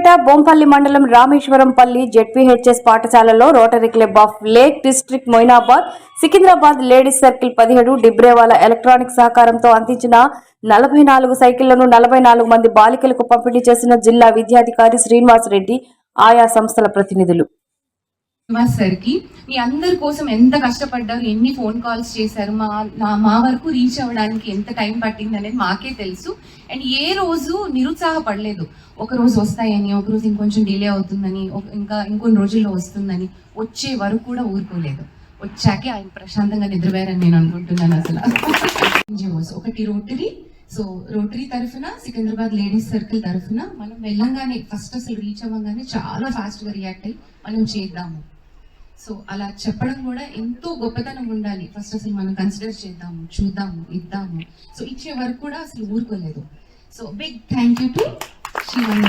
సిద్దిపేట బొంపల్లి మండలం రామేశ్వరంపల్లి జెడ్పీహెచ్ఎస్ పాఠశాలలో Rotary Club of Lake District Moinabad Secunderabad ladies circle పదిహేడు డిబ్రేవాల ఎలక్ట్రానిక్ సహకారంతో అందించిన నలభై నాలుగు సైకిళ్ళను నలభై నాలుగు మంది బాలికలకు పంపిణీ చేసిన జిల్లా విద్యాధికారి శ్రీనివాస్ రెడ్డి ఆయా సంస్థల ప్రతినిధులు. సార్కి మీ అందరి కోసం ఎంత కష్టపడ్డారు ఎన్ని ఫోన్ కాల్స్ చేశారు మా నా మా వరకు రీచ్ అవ్వడానికి ఎంత టైం పట్టింది అనేది మాకే తెలుసు. అండ్ ఏ రోజు నిరుత్సాహపడలేదు. ఒక రోజు వస్తాయని ఒక రోజు ఇంకొంచెం డిలే అవుతుందని ఇంకా ఇంకొన్ని రోజుల్లో వస్తుందని వచ్చే వరకు కూడా ఊరుకోలేదు. వచ్చాకే ఆయన ప్రశాంతంగా నిద్రపోయారని నేను అనుకుంటున్నాను అసలు. ఒకటి రోటరీ. సో రోటరీ తరఫున సికింద్రాబాద్ లేడీస్ సర్కిల్ తరఫున మనం వెళ్ళంగానే ఫస్ట్ అసలు రీచ్ అవ్వగానే చాలా ఫాస్ట్గా రియాక్ట్ అయ్యి మనం చేద్దాము. సో అలా చెప్పడం కూడా ఎంతో గొప్పతనం ఉండాలి. ఫస్ట్ అసలు మనం కన్సిడర్ చేద్దాము చూద్దాము ఇద్దాము. సో ఇచ్చే వరకు కూడా అసలు ఊరుకోలేదు. So big thank you to Shivan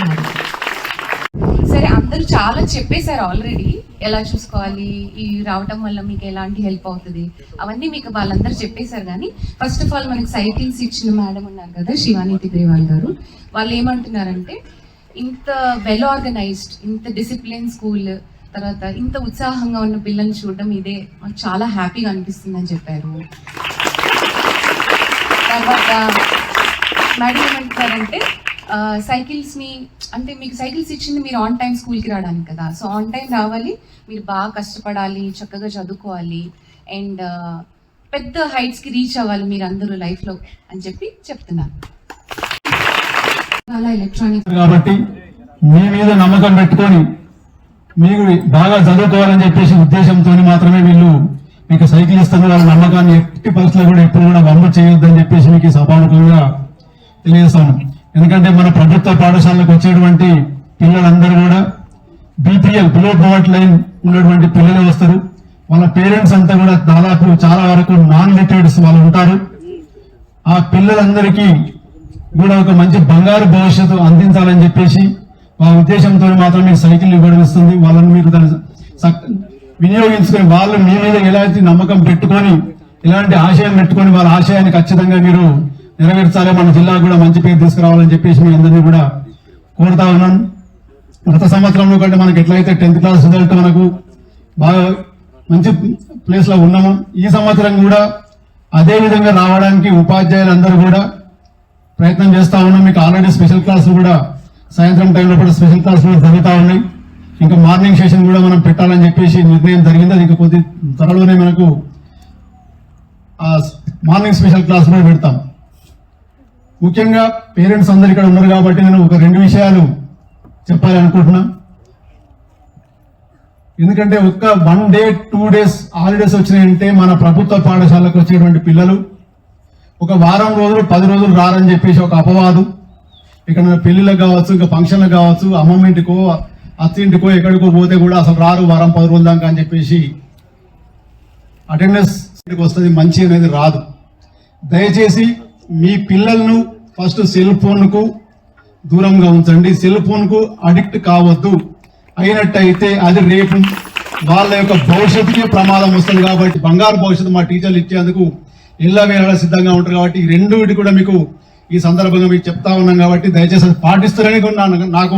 సరే అందరూ చాలా చెప్పేశారు ఆల్రెడీ ఎలా చూసుకోవాలి? ఈ రావటం వల్ల మీకు ఎలాంటి హెల్ప్ అవుతుంది? అవన్నీ మీకు వాళ్ళందరూ చెప్పేశారు కానీ ఫస్ట్ ఆఫ్ ఆల్ మనకి సైకిల్స్ ఇచ్చిన మేడం ఉన్నారు కదా శివాని తిగ్రేవాల్ గారు. వాళ్ళు ఏమంటున్నారంటే ఇంత వెల్ ఆర్గనైజ్డ్ ఇంత డిసిప్లిన్ స్కూల్ తర్వాత ఇంత ఉత్సాహంగా ఉన్న పిల్లల్ని చూడడం ఇదే మాకు చాలా హ్యాపీగా అని చెప్పారు. తర్వాత మేడం ఏమంటారంటే సైకిల్స్ని అంటే మీకు సైకిల్స్ ఇచ్చింది మీరు ఆన్ టైం స్కూల్కి రావడానికి కదా సో ఆన్ టైం రావాలి మీరు బాగా కష్టపడాలి చక్కగా చదువుకోవాలి అండ్ పెద్ద హైట్స్కి రీచ్ అవ్వాలి మీరు అందరూ లైఫ్లో అని చెప్పి చెప్తున్నారు. చాలా ఎలక్ట్రానిక్ కాబట్టి మీ మీద నమ్మకం పెట్టుకొని మీకు బాగా చదువుకోవాలని చెప్పేసి ఉద్దేశంతో మాత్రమే వీళ్ళు మీకు సైకిల్ ఇస్తున్న వాళ్ళ నమ్మకాన్ని ఎట్టి పరిస్థితుల్లో కూడా ఎప్పుడు కూడా వమ్ము చేయొద్దని చెప్పేసి మీకు సభాముఖంగా తెలియజేస్తాను. ఎందుకంటే మన ప్రభుత్వ పాఠశాలకు వచ్చేటువంటి పిల్లలందరూ కూడా బీపీఎల్ బిలో పవర్ట్ లైన్ ఉన్నటువంటి పిల్లలే వస్తారు. వాళ్ళ పేరెంట్స్ అంతా కూడా దాదాపు చాలా వరకు నాన్ లిటరేట్స్ వాళ్ళు ఉంటారు. ఆ పిల్లలందరికీ కూడా ఒక మంచి బంగారు భవిష్యత్తు అందించాలని చెప్పేసి ఆ ఉద్దేశంతో మీకు సైకిల్ ఇవ్వడం ఇస్తుంది. వాళ్ళని మీరు దాన్ని వినియోగించుకొని వాళ్ళు మీ మీద ఎలాంటి నమ్మకం పెట్టుకొని ఎలాంటి ఆశయం పెట్టుకొని వాళ్ళ ఆశయాన్ని ఖచ్చితంగా మీరు నెరవేర్చాలి. మన జిల్లాకు కూడా మంచి పేరు తీసుకురావాలని చెప్పేసి మీ అందరినీ కూడా కోరుతా ఉన్నాను గత సంవత్సరంలో కంటే మనకి ఎట్లయితే టెన్త్ క్లాస్ రిజల్ట్ మనకు బాగా మంచి ప్లేస్లో ఉన్నాము. ఈ సంవత్సరం కూడా అదే విధంగా రావడానికి ఉపాధ్యాయులందరూ కూడా ప్రయత్నం చేస్తా ఉన్నాం. మీకు ఆల్రెడీ స్పెషల్ క్లాసులు కూడా సాయంత్రం టైంలో కూడా స్పెషల్ క్లాసులు జరుగుతూ ఉన్నాయి. ఇంకా మార్నింగ్ సెషన్ కూడా మనం పెట్టాలని చెప్పేసి నిర్ణయం జరిగింది. అది ఇంకా కొద్ది త్వరలోనే మనకు ఆ మార్నింగ్ స్పెషల్ క్లాస్ కూడా పెడతాం. ముఖ్యంగా పేరెంట్స్ అందరు ఇక్కడ ఉన్నారు కాబట్టి నేను ఒక రెండు విషయాలు చెప్పాలి అనుకుంటున్నా. ఎందుకంటే ఒక్క one day two days holidays వచ్చినాయంటే మన ప్రభుత్వ పాఠశాలకు వచ్చేటువంటి పిల్లలు ఒక వారం రోజులు పది రోజులు రారని చెప్పేసి ఒక అపవాదు. ఇక్కడ పెళ్ళిలకు కావచ్చు ఇంకా ఫంక్షన్లకు కావచ్చు అమ్మమ్మ ఇంటికో అత్తింటికో ఎక్కడికో పోతే కూడా అసలు రారు వారం పది రోజుల దాకా అని చెప్పేసి అటెండెన్స్ వస్తుంది మంచి అనేది రాదు. దయచేసి మీ పిల్లలను ఫస్ట్ సెల్ ఫోన్కు దూరంగా ఉంచండి. సెల్ ఫోన్కు అడిక్ట్ కావద్దు. అయినట్టయితే అది రేపు వాళ్ళ యొక్క భవిష్యత్తుకే ప్రమాదం వస్తుంది కాబట్టి బంగారు భవిష్యత్తు మా టీచర్లు ఇచ్చేందుకు ఇళ్ళ వేళ సిద్ధంగా ఉంటారు కాబట్టి ఈ రెండుటి కూడా మీకు ఈ సందర్భంగా మీకు చెప్తా ఉన్నాం కాబట్టి దయచేసి పాటిస్తారని నాకు